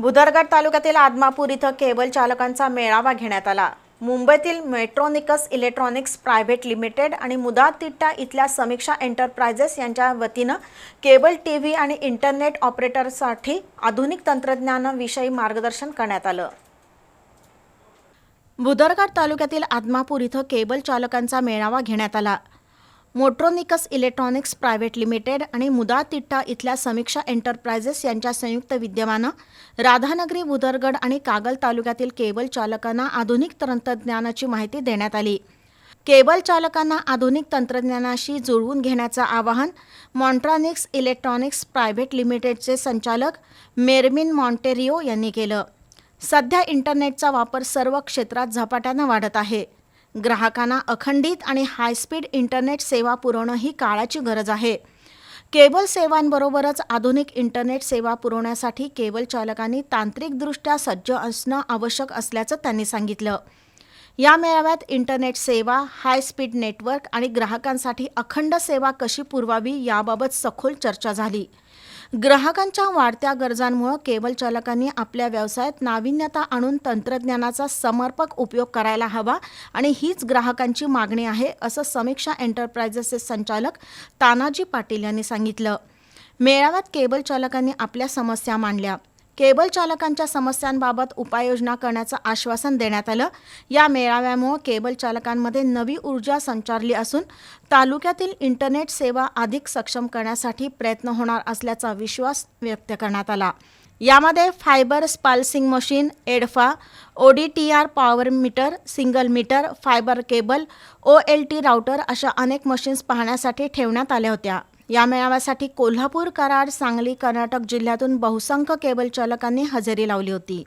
भुदरगड तालुक्यातील आदमापूर इथं केबल चालकांचा मेळावा घेण्यात आला. मुंबईतील मेट्रोनिकस इलेक्ट्रॉनिक्स प्रायव्हेट लिमिटेड आणि मुदातिट्टा इथल्या समीक्षा एंटरप्राइजेस यांच्या वतीनं केबल टी व्ही आणि इंटरनेट ऑपरेटरसाठी आधुनिक तंत्रज्ञानाविषयी मार्गदर्शन करण्यात आलं. भुदरगड तालुक्यातील आदमापूर इथं केबल चालकांचा मेळावा घेण्यात आला. मोट्रोनिकस इलेक्ट्रॉनिक्स प्रायव्हेट लिमिटेड आणि मुदातिट्टा इथल्या समीक्षा एंटरप्रायझेस यांच्या संयुक्त विद्यमानं राधानगरी बुदरगड आणि कागल तालुक्यातील केबल चालकांना आधुनिक तंत्रज्ञानाची माहिती देण्यात आली. केबल चालकांना आधुनिक तंत्रज्ञानाशी जुळवून घेण्याचं आवाहन मॉन्ट्रॉनिक्स इलेक्ट्रॉनिक्स प्रायव्हेट लिमिटेडचे संचालक मेरमिन मॉन्टेरिओ यांनी केलं. सध्या इंटरनेटचा वापर सर्व क्षेत्रात झपाट्यानं वाढत आहे. ग्राहकांना अखंडित आणि हायस्पीड इंटरनेट सेवा पुरवणं ही काळाची गरज आहे. केबल सेवांबरोबरच आधुनिक इंटरनेट सेवा पुरवण्यासाठी केबल चालकांनी तांत्रिकदृष्ट्या सज्ज असणं आवश्यक असल्याचं त्यांनी सांगितलं. या मेळाव्यात इंटरनेट सेवा हाय स्पीड नेटवर्क आणि ग्राहकांसाठी अखंड सेवा कशी पुरवावी याबाबत सखोल चर्चा झाली. ग्राहकांच्या वाढत्या गरजांमुळे केबल चालकांनी आपल्या व्यवसायात नाविन्यता आणून तंत्रज्ञानाचा समर्पक उपयोग करायला हवा आणि हीच ग्राहकांची मागणी आहे असं समीक्षा एंटरप्राइजेसचे संचालक तानाजी पाटील यांनी सांगितलं. मेळाव्यात केबल चालकांनी आपल्या समस्या मांडल्या. केबल चालकांच्या समस्यांबाबत उपाययोजना करण्याचं आश्वासन देण्यात आलं. या मेळाव्यामुळे केबल चालकांमध्ये नवी ऊर्जा संचारली असून तालुक्यातील इंटरनेट सेवा अधिक सक्षम करण्यासाठी प्रयत्न होणार असल्याचा विश्वास व्यक्त करण्यात आला. यामध्ये fibre splicing machine EDFA O D T R power meter single meter fibre cable O L T router अशा अनेक मशीन्स पाहण्यासाठी ठेवण्यात आल्या होत्या. या मेळाव्यासाठी कोल्हापूर कराड सांगली कर्नाटक जिल्ह्यातून बहुसंख्य केबल चालकांनी हजेरी लावली होती.